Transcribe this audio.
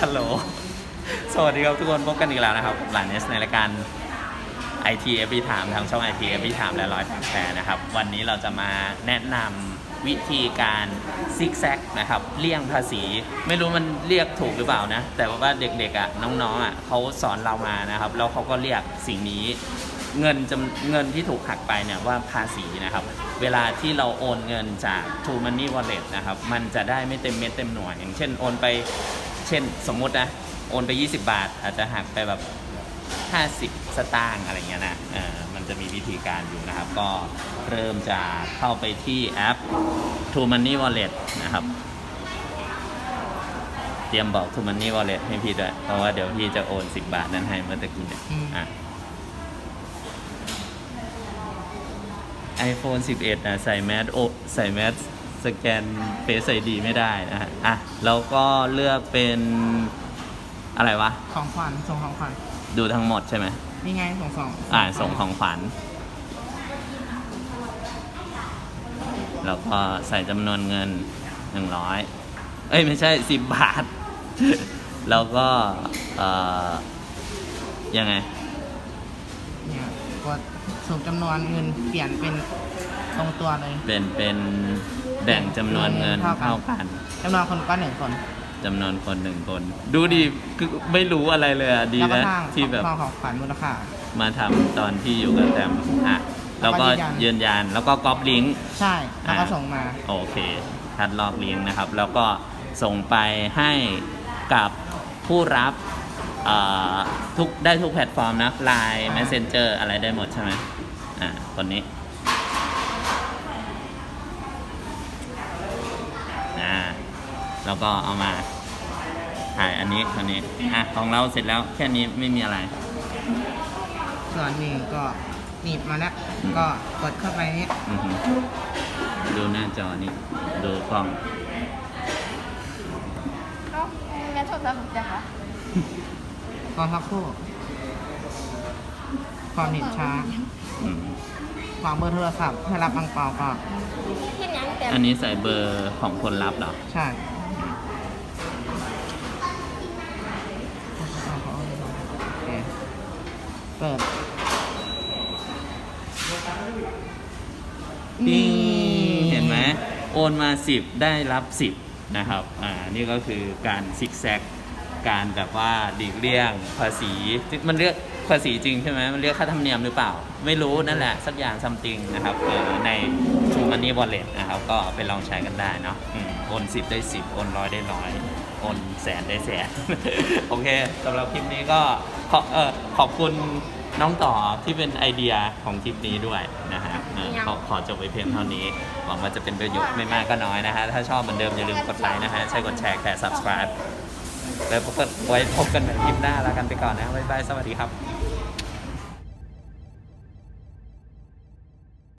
ฮัลโหล สวัสดีครับทุกคนพบกันอีกแล้วนะครับหลานเนสในรายการ IT Every Time ทางช่อง IT Every Time และร้อยแฟร์นะครับ วันนี้เราจะมาแนะนำวิธีการซิกแซกนะครับเลี่ยงภาษี ไม่รู้มันเรียกถูกหรือเปล่านะ แต่ว่าเด็กๆอะน้องๆอะเขาสอนเรามานะครับ แล้วเขาก็เรียกสิ่งนี้เงินจำเงินที่ถูกหักไปเนี่ยว่าภาษีนะครับ เวลาที่เราโอนเงินจาก True Money Wallet นะครับ มันจะได้ไม่เต็มเม็ดเต็มหน่วย อย่างเช่นโอนไป เช่นสมมุตินะโอนไป 20 บาท อาจจะหักไปแบบ 50 สตางค์อะไรเงี้ยนะเออมันจะมีวิธีการอยู่นะครับ ก็เริ่มจากเข้าไปที่แอป True Money Wallet นะครับ เตรียมบอก True Money Wallet ให้พี่ด้วย เพราะว่าเดี๋ยวพี่จะโอน 10 บาทนั้นให้เมื่อตะกี้เนี่ยอืมอะ iPhone 11นะใส่แมสโอใส่แมส สแกนเฟซไอดีไม่ได้นะฮะอะแล้วก็เลือกเป็นอะไรวะ ของขวัญส่งของขวัญดูทั้งหมดใช่ไหม นี่ไงส่งสองอ่าส่งของขวัญแล้วก็ใส่จำนวนเงิน 100 เอ้ย ไม่ใช่ 10 บาท แล้วก็เอ่อยังไง เนี่ยกดส่งจำนวนเงินเปลี่ยนเป็นตรงตัวเลย เป็นเป็น แบ่งจำนวนเงินเท่ากัน เท่ากันจำนวนคนก็หนึ่งคน จำนวนคนหนึ่งคน ดูดิคือไม่รู้อะไรเลยอะดีแล้วก็นะทางที่แบบ ของของขวัญมูลค่า มาทำตอนที่อยู่กับแตมอะแล้วก็แล้วก็ยืยืนนยัยันนแล้วก็ก๊อปลิงก์ ใช่ แล้วก็อ่า ส่งมา โอเค คัดลอกลิงก์นะครับ แล้วก็ส่งไปให้กับผู้รับเอ่อทุกได้ทุกแพลตฟอร์มนะ Line อ่า Messenger อะไรได้หมดใช่ไหมอ่าคนนี้อ่า แล้วก็เอามาถ่ายอันนี้คนนี้อะของเราเสร็จแล้วแค่นี้ไม่มีอะไร ส่วนนี้ก็หนีบมาแล้วอืมก็กดเข้าไปนี่อือหือดูหน้าจอนี่ดูกล้องเอ้าแม่ชอบทำแบบนี้คะกองพักคู่ความเน็ตช้าอืมวางเบอร์โทรศัพท์ให้รับอังเปาก็เห็นยังแต่อันนี้ใส่เบอร์ของคนรับเหรอ ใช่โอเคเปิดปิ้งเห็นไหมโอนมา 10 ได้รับ 10 นะครับ อ่า นี่ก็คือการซิกแซก การแบบว่าดีกเลี่ยงภาษี มันเรียก ภาษีจริงใช่ไหมมันเรียกค่าธรรมเนียมหรือเปล่า ไม่รู้นั่นแหละ สักอย่างซัมติงนะครับเอ่อใน True Money Wallet นะครับ ก็ไปลองใช้กันได้เนาะอืมโอน10ได้10โอนร้อยได้ร้อยโอนแสนได้แสน โอเคสำหรับคลิปนี้ก็ขอเออขอบคุณน้องต่อที่เป็นไอเดียของคลิปนี้ด้วยนะฮะเออขอขอจบไปเพียงเท่านี้ หวังว่าจะเป็นประโยชน์ไม่มากก็น้อยนะฮะ ถ้าชอบเหมือนเดิมอย่าลืมกดไลค์นะฮะ ใช่กดแชร์แค่ subscribe แล้วพบกันไว้พบกันใหม่คลิปหน้าแล้วกันไปก่อนนะบ๊ายบายสวัสดีครับ